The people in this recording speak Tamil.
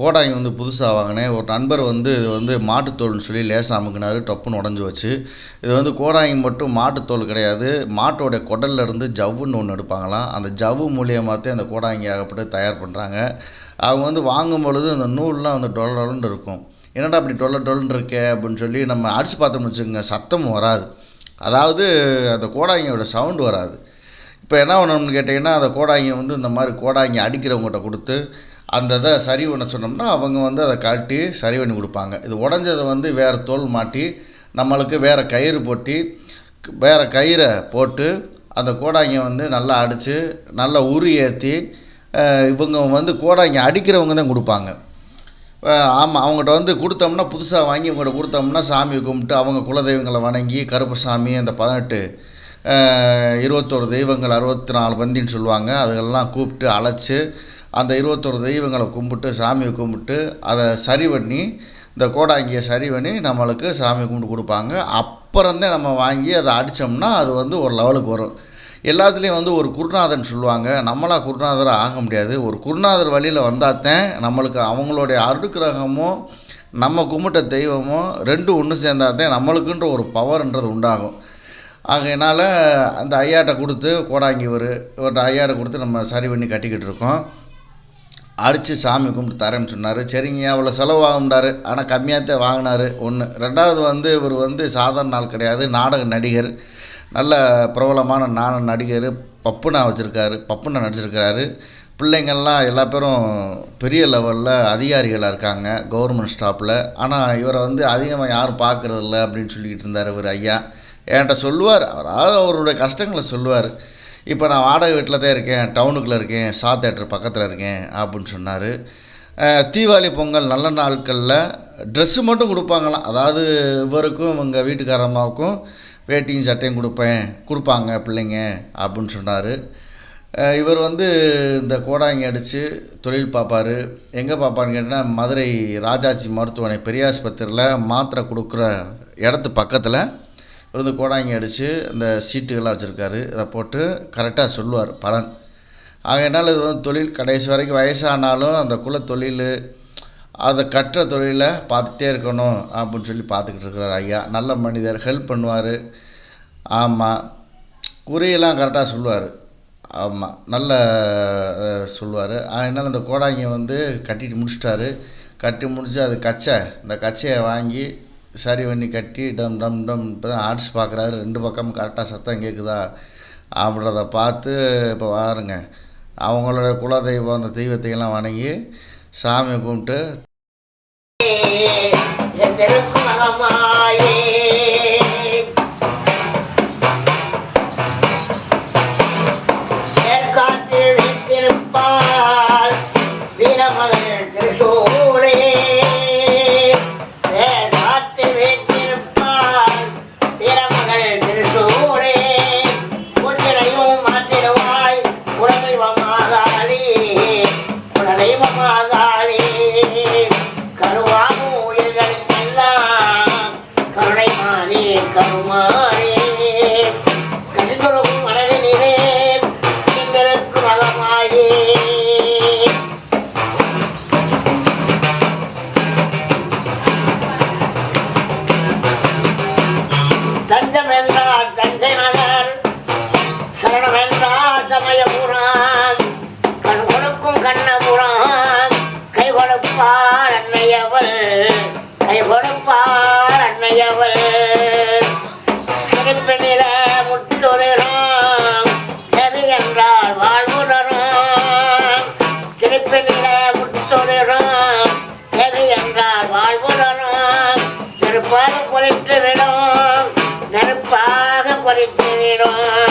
கோடாங்கி வந்து புதுசாக வாங்கினேன். ஒரு நண்பர் வந்து இது வந்து மாட்டுத்தோல்னு சொல்லி லேசாக அமுக்குனாரு டப்புன்னு உடஞ்சி வச்சு இது வந்து கோடாங்கி மட்டும் மாட்டுத்தோல் கிடையாது. மாட்டோடைய குடல்ல இருந்து ஜவ்வுன்னு ஒன்று எடுப்பாங்களாம். அந்த ஜவ்வு மூலியமாகத்தே அந்த கோடாங்கி ஆகப்பட்டு தயார் பண்ணுறாங்க அவங்க வந்து வாங்கும் பொழுது அந்த நூல்லாம் வந்து டொல இருக்கும். என்னடா அப்படி டொல்ல டொலன்னு இருக்கே அப்படின்னு சொல்லி நம்ம அடித்து பார்த்தோம்னு வச்சுக்கோங்க சத்தமும் வராது. அதாவது அந்த கோடாங்கியோட சவுண்டு வராது. இப்போ என்ன பண்ணணும்னு கேட்டிங்கன்னா அந்த கோடாங்கி வந்து இந்த மாதிரி கோடாங்கி அடிக்கிறவங்ககிட்ட கொடுத்து அந்த இதை சரி பண்ண சொன்னோம்னா அவங்க வந்து அதை கழட்டி சரி பண்ணி கொடுப்பாங்க. இது உடஞ்சதை வந்து வேறு தோல் மாட்டி நம்மளுக்கு வேறு கயிறு போட்டி வேறு கயிறை போட்டு அந்த கோடாங்கியை வந்து நல்லா அடித்து நல்லா உரி ஏற்றி இவங்க வந்து கோடாங்கி அடிக்கிறவங்க தான் கொடுப்பாங்க. ஆமாம் அவங்ககிட்ட வந்து கொடுத்தோம்னா புதுசாக வாங்கி இவங்ககிட்ட கொடுத்தோம்னா சாமி கும்பிட்டு அவங்க குலதெய்வங்களை வணங்கி கருப்பசாமி அந்த பதினெட்டு இருபத்தோரு தெய்வங்கள் அறுபத்தி நாலு பந்தின்னு சொல்லுவாங்க. அதுகளெல்லாம் கூப்பிட்டு அழைச்சி அந்த இருபத்தோரு தெய்வங்களை கும்பிட்டு சாமியை கும்பிட்டு அதை சரி பண்ணி இந்த கோடாங்கியை சரி பண்ணி நம்மளுக்கு சாமி கும்பிட்டு கொடுப்பாங்க. அப்புறம்தான் நம்ம வாங்கி அதை அடித்தோம்னா அது வந்து ஒரு லெவலுக்கு வரும். எல்லாத்துலேயும் வந்து ஒரு குருநாதன் சொல்லுவாங்க. நம்மளாக குருநாதராக ஆக முடியாது. ஒரு குருநாதர் வழியில் வந்தால்தான் நம்மளுக்கு அவங்களுடைய அருக்கிரகமும் நம்ம கும்பிட்ட தெய்வமும் ரெண்டும் ஒன்று சேர்ந்தாதான் நம்மளுக்குன்ற ஒரு பவர்ன்றது உண்டாகும். ஆகையினால் அந்த ஐயாட்ட கொடுத்து கோடாங்கி ஒரு இவர்கிட்ட ஐயாட்ட கொடுத்து நம்ம சரி பண்ணி கட்டிக்கிட்டு இருக்கோம். அடித்து சாமி கும்பிட்டு தரேன்னு சொன்னார். சரிங்க அவ்வளோ செலவாகும்டாரு. ஆனால் கம்மியாக தான் வாங்கினார். ஒன்று ரெண்டாவது வந்து இவர் வந்து சாதாரண நாள் கிடையாது. நாடக நடிகர். நல்ல பிரபலமான நாடக நடிகர். பப்புனா வச்சுருக்காரு. பப்புனா நடிச்சிருக்கிறாரு. பிள்ளைங்கள்லாம் எல்லா பேரும் பெரிய லெவலில் அதிகாரிகளாக இருக்காங்க கவர்மெண்ட் ஸ்டாஃபில் ஆனால் இவரை வந்து அதிகமாக யாரும் பார்க்குறதில்ல அப்படின்னு சொல்லிக்கிட்டு இருந்தார் இவர் ஐயா. என்கிட்ட சொல்லுவார். அதாவது அவருடைய கஷ்டங்களை சொல்லுவார். இப்போ நான் வாடகை வீட்டில் தான் இருக்கேன் டவுனுக்குள்ளே இருக்கேன் சா தேட்டர் பக்கத்தில் இருக்கேன் அப்படின்னு சொன்னார். தீபாவளி பொங்கல் நல்ல நாட்களில் ட்ரெஸ்ஸு மட்டும் கொடுப்பாங்களாம். அதாவது இவருக்கும் இவங்க வீட்டுக்காரம்மாவுக்கும் வேட்டியும் சட்டையும் கொடுப்பேன் கொடுப்பாங்க பிள்ளைங்க அப்படின்னு சொன்னார். இவர் வந்து இந்த கோடாங்கி அடித்து தொழில் பார்ப்பார். எங்கே பார்ப்பான்னு கேட்டிங்கன்னா மதுரை ராஜாஜி மருத்துவமனை பெரியாஸ்பத்திரியில் மாத்திரை கொடுக்குற இடத்து பக்கத்தில் இருந்து கோடாங்கி அடித்து இந்த சீட்டுகள்லாம் வச்சுருக்காரு. இதை போட்டு கரெக்டாக சொல்லுவார் பலன். ஆகையினால் இது வந்து தொழில் கடைசி வரைக்கும் வயசானாலும் அந்த குல தொழில் அதை கற்ற தொழிலை பார்த்துட்டே இருக்கணும் அப்படின்னு சொல்லி பார்த்துக்கிட்டு இருக்கிறார் ஐயா. நல்ல மனிதர் ஹெல்ப் பண்ணுவார். ஆமாம் குறியெல்லாம் கரெக்டாக சொல்லுவார். ஆமாம் நல்ல சொல்லுவார். அதனால் இந்த கோடாங்கியை வந்து கட்டிட்டு முடிச்சிட்டாரு. கட்டி முடித்து அது கச்சை இந்த கச்சையை வாங்கி சரி பண்ணி கட்டி டம் டம் டம் இப்போ தான் அடிச்சு பார்க்குறாரு ரெண்டு பக்கமும் கரெக்டாக சத்தம் கேட்குதா அப்படின்றத பார்த்து இப்போ வாருங்க அவங்களோட குலதெய்வம் அந்த தெய்வத்தையெல்லாம் வணங்கி சாமி கும்பிட்டு Yeah. நெருப்பாக கொதித்து விடும். நெருப்பாக குறைத்து விடும்.